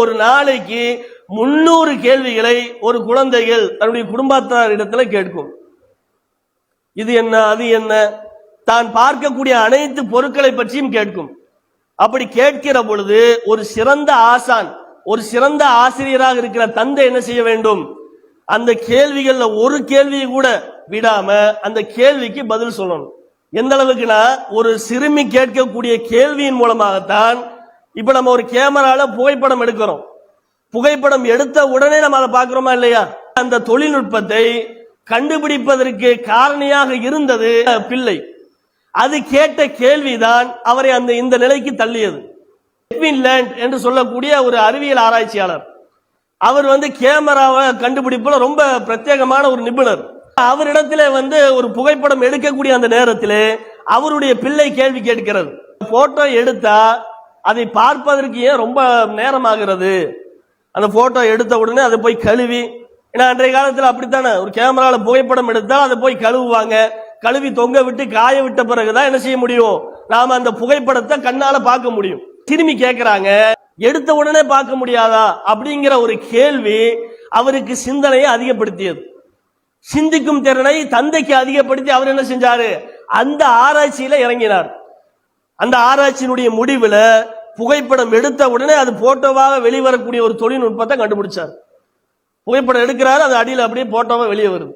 ஒரு நாளைக்கு முன்னூறு கேள்விகளை ஒரு குழந்தைகள் தன்னுடைய குடும்பத்தார் இடத்துல கேட்கும். இது என்ன அது என்ன? தான் பார்க்கக்கூடிய அனைத்து பொருட்களை பற்றியும் கேட்கும். அப்படி கேட்கிற பொழுது ஒரு சிறந்த ஆசான் ஒரு சிறந்த ஆசிரியராக இருக்கிற தந்தை என்ன செய்ய வேண்டும்? அந்த கேள்விகள்ல ஒரு கேள்வியை கூட விடாம அந்த கேள்விக்கு பதில் சொல்லணும். எந்த அளவுக்குனா ஒரு சிறுமி கேட்கக்கூடிய கேள்வியின் மூலமாகத்தான் இப்ப நம்ம ஒரு கேமரால புகைப்படம் எடுக்கிறோம். புகைப்படம் எடுத்த உடனே நம்ம அதை பார்க்கிறோமா இல்லையா? அந்த தொழில்நுட்பத்தை கண்டுபிடிப்பதற்கு காரணியாக இருந்தது பிள்ளை. அது கேட்ட கேள்விதான் அவரை அந்த இந்த நிலைக்கு தள்ளியது. லேண்ட் என்று சொல்லக்கூடிய ஒரு அறிவியல் ஆராய்ச்சியாளர். அவர் வந்து கேமராவை கண்டுபிடிப்புல ரொம்ப பிரத்யேகமான ஒரு நிபுணர். அவரிடத்திலே வந்து ஒரு புகைப்படம் எடுக்கக்கூடிய அந்த நேரத்திலே அவருடைய பிள்ளை கேள்வி கேட்கிறது. போட்டோ எடுத்தா அதை பார்ப்பதற்கு ஏன் ரொம்ப நேரமாகிறது? அந்த போட்டோ எடுத்த உடனே அதை போய் கழுவி. ஏன்னா அன்றைய காலத்தில் அப்படித்தானே? ஒரு கேமராவில் புகைப்படம் எடுத்தால் அதை போய் கழுவுவாங்க. கழுவி தொங்க விட்டு காய விட்ட பிறகுதான் என்ன செய்ய முடியும்? நாம அந்த புகைப்படத்தை கண்ணால பார்க்க முடியும். திரும்பி கேட்கிறாங்க எடுத்த உடனே பார்க்க முடியாதா? அப்படிங்கிற ஒரு கேள்வி அவருக்கு சிந்தனையை அதிகப்படுத்தியது. சிந்திக்கும் திறனை தந்தைக்கு அதிகப்படுத்தி அவர் என்ன செஞ்சாரு? அந்த ஆராய்ச்சியில இறங்கினார். அந்த ஆராய்ச்சியினுடைய முடிவில் புகைப்படம் எடுத்த உடனே அது போட்டோவாக வெளிவரக்கூடிய ஒரு தொழில்நுட்பத்தை கண்டுபிடிச்சார். புகைப்படம் எடுக்கிறாரு அது அடியில் அப்படியே போட்டோவாக வெளியே வருது.